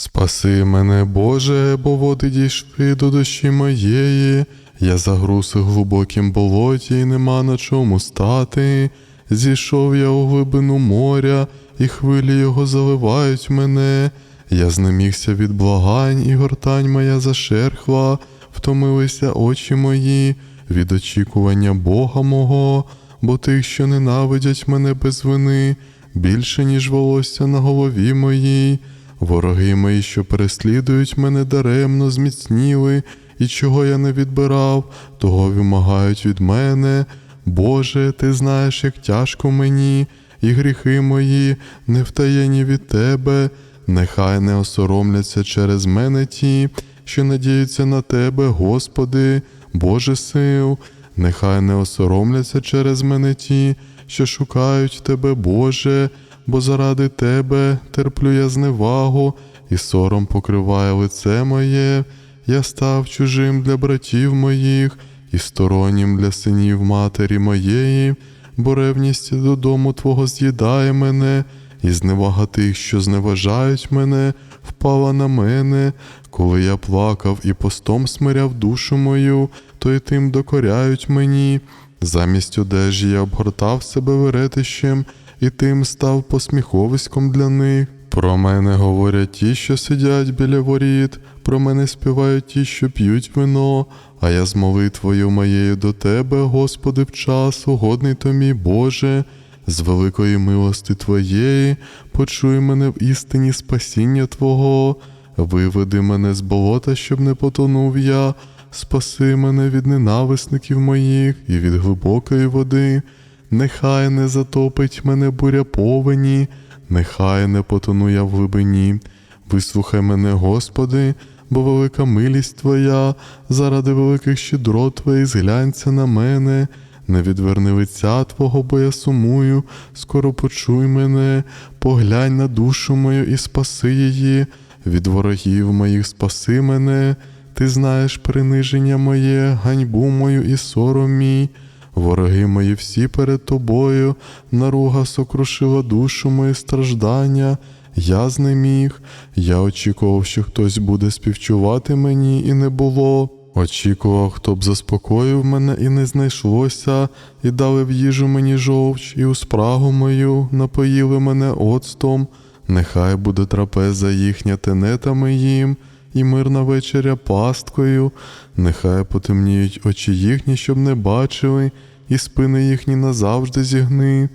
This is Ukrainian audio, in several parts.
Спаси мене, Боже, бо води дійшли до душі моєї. Я загруз у глибокім болоті, і нема на чому стати. Зійшов я у глибину моря, і хвилі його заливають мене. Я знемігся від благань, і гортань моя зашерхла, втомилися очі мої від очікування Бога мого, бо тих, що ненавидять мене без вини, більше, ніж волосся на голові моїй. Вороги мої, що переслідують мене даремно, зміцніли, і чого я не відбирав, того вимагають від мене. Боже, ти знаєш, як тяжко мені, і гріхи мої не втаєні від тебе. Нехай не осоромляться через мене ті, що надіються на тебе, Господи, Боже сил. Нехай не осоромляться через мене ті, що шукають тебе, Боже, бо заради тебе терплю я зневагу, і сором покриває лице моє. Я став чужим для братів моїх і стороннім для синів матері моєї, бо ревність додому Твого з'їдає мене, і зневага тих, що зневажають мене, впала на мене, коли я плакав і постом смиряв душу мою, то й тим докоряють мені. Замість одежі я обгортав себе веретищем, і тим став посміховиськом для них. Про мене говорять ті, що сидять біля воріт, про мене співають ті, що п'ють вино, а я з молитвою моєю до тебе, Господи, в час, угодний то мій Боже, з великої милости Твоєї, почуй мене в істині спасіння Твого, виведи мене з болота, щоб не потонув я, спаси мене від ненависників моїх і від глибокої води, нехай не затопить мене буря повені, нехай не потону я в глибині. Вислухай мене, Господи, бо велика милість Твоя, заради великих щедрот Твоїх зглянься на мене, не відверни лиця Твого, бо я сумую, скоро почуй мене, поглянь на душу мою і спаси її, від ворогів моїх спаси мене, ти знаєш приниження моє, ганьбу мою і сором мій. Вороги мої всі перед тобою, наруга сокрушила душу мою страждання. Я знеміг, я очікував, що хтось буде співчувати мені, і не було. Очікував, хто б заспокоїв мене, і не знайшлося, і дали в їжу мені жовч, і у спрагу мою напоїли мене оцтом. Нехай буде трапеза їхня тенетами їм, і мирна вечеря пасткою, нехай потемніють очі їхні, щоб не бачили, і спини їхні назавжди зігни.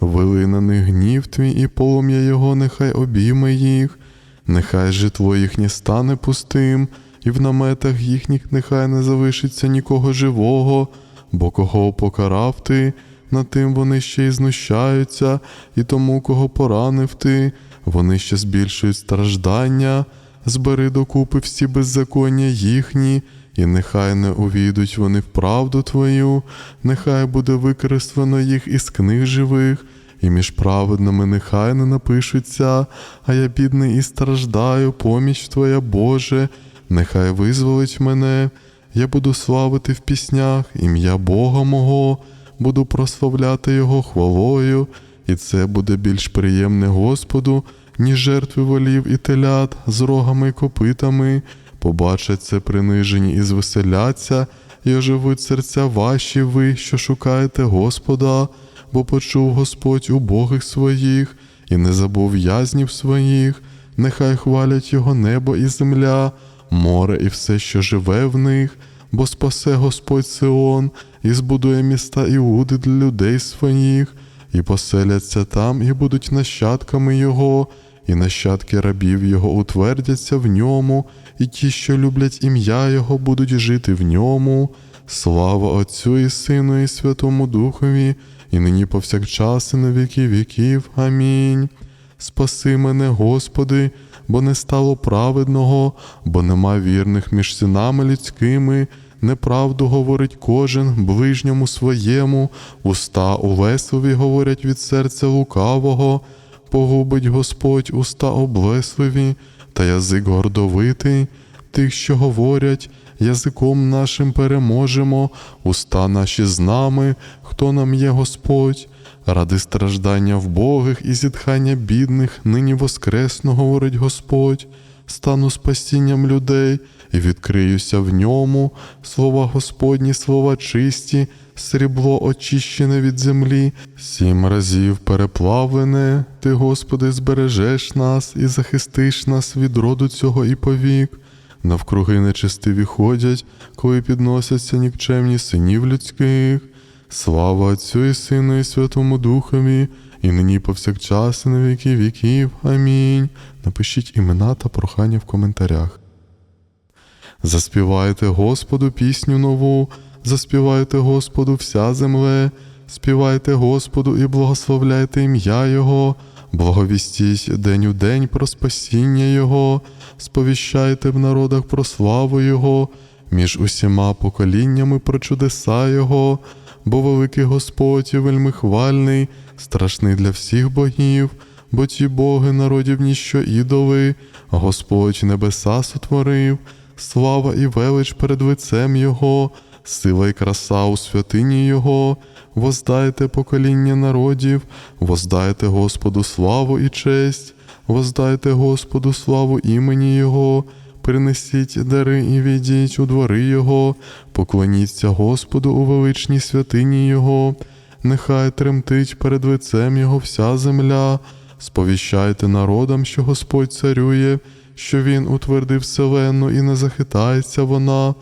Вили на них гнів твій, і полум'я його нехай обійме їх, нехай житло їхнє стане пустим, і в наметах їхніх нехай не залишиться нікого живого, бо кого покарав ти, над тим вони ще й знущаються, і тому, кого поранив ти, вони ще збільшують страждання, збери докупи всі беззаконня їхні, і нехай не увійдуть вони в правду твою, нехай буде викреслено їх із книг живих, і між праведними нехай не напишуться, а я бідний і страждаю, поміч Твоя Боже, нехай визволить мене, я буду славити в піснях ім'я Бога мого, буду прославляти Його хвалою, і це буде більш приємне Господу, ніж жертви волів і телят з рогами й копитами. Побачать це принижені і звеселяться, і оживуть серця ваші ви, що шукаєте Господа, бо почув Господь убогих своїх, і не забув в'язнів своїх, нехай хвалять його небо і земля, море і все, що живе в них, бо спасе Господь Сион, і збудує міста Іуди для людей своїх, і поселяться там, і будуть нащадками Його, і нащадки рабів Його утвердяться в ньому, і ті, що люблять ім'я Його, будуть жити в ньому. Слава Отцю і Сину, і Святому Духові, і нині повсякчас, і на віки віків. Амінь. Спаси мене, Господи, бо не стало праведного, бо нема вірних між синами людськими. Неправду говорить кожен ближньому своєму, уста улесливі говорять від серця лукавого, погубить Господь уста облесливі, та язик гордовитий, тих, що говорять, язиком нашим переможемо, уста наші з нами, хто нам є Господь. Ради страждання вбогих і зітхання бідних, нині воскресно, говорить Господь. стану спасінням людей і відкриюся в ньому. Слова Господні, слова чисті, срібло очищене від землі, сім разів переплавлене. Ти, Господи, збережеш нас і захистиш нас від роду цього і повік. Навкруги нечистиві ходять, коли підносяться нікчемні синів людських. Слава Отцю і Сину, і Святому Духові, і нині повсякчас, і на віки віків. Амінь. Напишіть імена та прохання в коментарях. Заспівайте Господу пісню нову, заспівайте Господу вся земле, співайте Господу і благословляйте ім'я Його, благовістіть день у день про спасіння Його, сповіщайте в народах про славу Його, між усіма поколіннями про чудеса Його, бо великий Господь і вельми хвальний, страшний для всіх богів, бо ті боги народів ніщо ідоли, Господь небеса сотворив слава і велич перед лицем Його, сила і краса у святині Його, воздайте покоління народів, воздайте Господу славу і честь, воздайте Господу славу імені Його, принесіть дари і відійдіть у двори Його, поклоніться Господу у величній святині Його, нехай тремтить перед лицем Його вся земля, сповіщайте народам, що Господь царює що він утвердив вселенну і не захитається вона.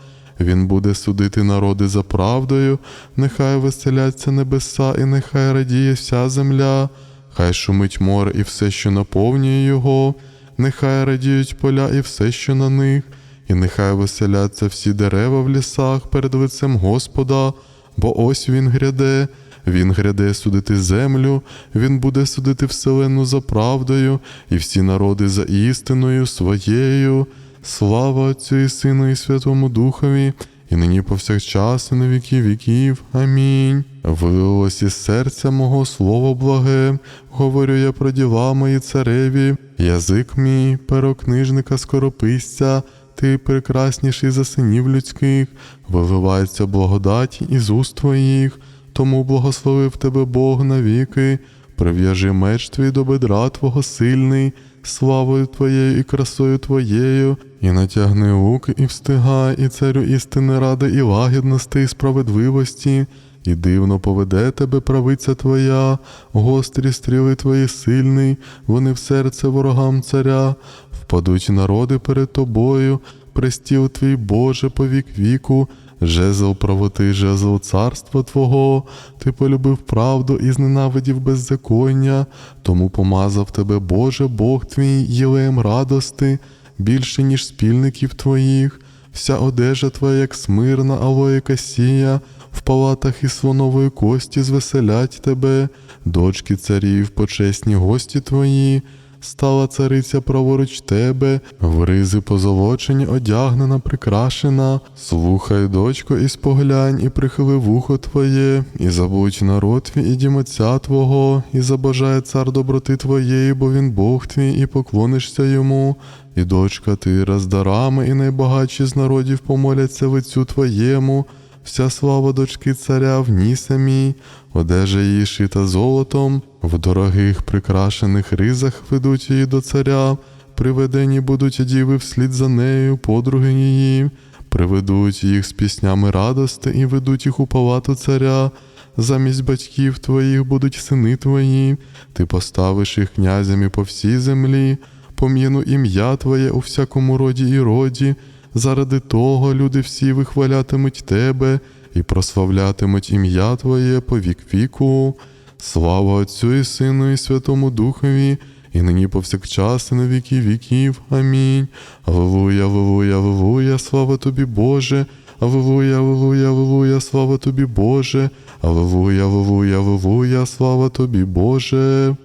Він буде судити народи за правдою, нехай веселяться небеса, і нехай радіє вся земля, хай шумить море і все, що наповнює його, нехай радіють поля і все, що на них, і нехай веселяться всі дерева в лісах перед лицем Господа, бо ось він гряде. Він гряде судити землю, він буде судити вселенну за правдою, і всі народи за істиною своєю. Слава Отцю і Сину, і Святому Духові, і нині повсякчас, і на віки віків. Амінь. Вилилось із серця мого слово благе, говорю я про діла мої цареві, язик мій, перо книжника скорописця, ти прекрасніший за синів людських, виливається благодать із уст твоїх. Тому благословив тебе Бог навіки, прив'яжи меч твій до бедра Твого сильний, славою Твоєю і красою Твоєю, і натягни лук, і встигай, і царю істини ради, і лагідності, і справедливості, і дивно поведе тебе правиця Твоя, гострі стріли Твої сильний, вони в серце ворогам царя, впадуть народи перед тобою, престіл твій Боже по вік віку. Жезл правоти, жезл царства Твого, Ти полюбив правду і зненавидів беззаконня, тому помазав тебе, Боже, Бог твій, єлеєм радости, більше, ніж спільників твоїх, вся одежа твоя, як смирна, алоє касія, в палатах із слонової кості звеселять тебе, дочки царів, почесні гості твої. Стала цариця праворуч тебе, в ризи позолочені одягнена, прикрашена. Слухай, дочко, і споглянь, і прихили вухо твоє, і забудь народ твій, і дім отця твого, і забажає цар доброти твоєї, бо він Бог твій, і поклонишся йому. І дочка ти роздарами, і найбагатші з народів помоляться лицю твоєму. Вся слава дочки царя в ній самій, одежа її шита золотом, в дорогих прикрашених ризах ведуть її до царя, приведені будуть діви вслід за нею, подруги її, приведуть їх з піснями радости і ведуть їх у палату царя. Замість батьків твоїх будуть сини твої, ти поставиш їх князями по всій землі, пом'яну ім'я Твоє у всякому роді і роді. Заради того люди всі вихвалятимуть тебе і прославлятимуть ім'я Твоє по вік віку. Слава Отцю і Сину, і Святому Духові, і нині повсякчас, і на віки віків. Амінь. Аллилуйя, аллилуйя, аллилуйя, слава тобі, Боже. Аллилуйя, аллилуйя, аллилуйя, слава тобі, Боже. Аллилуйя, аллилуйя, аллилуйя, слава тобі, Боже.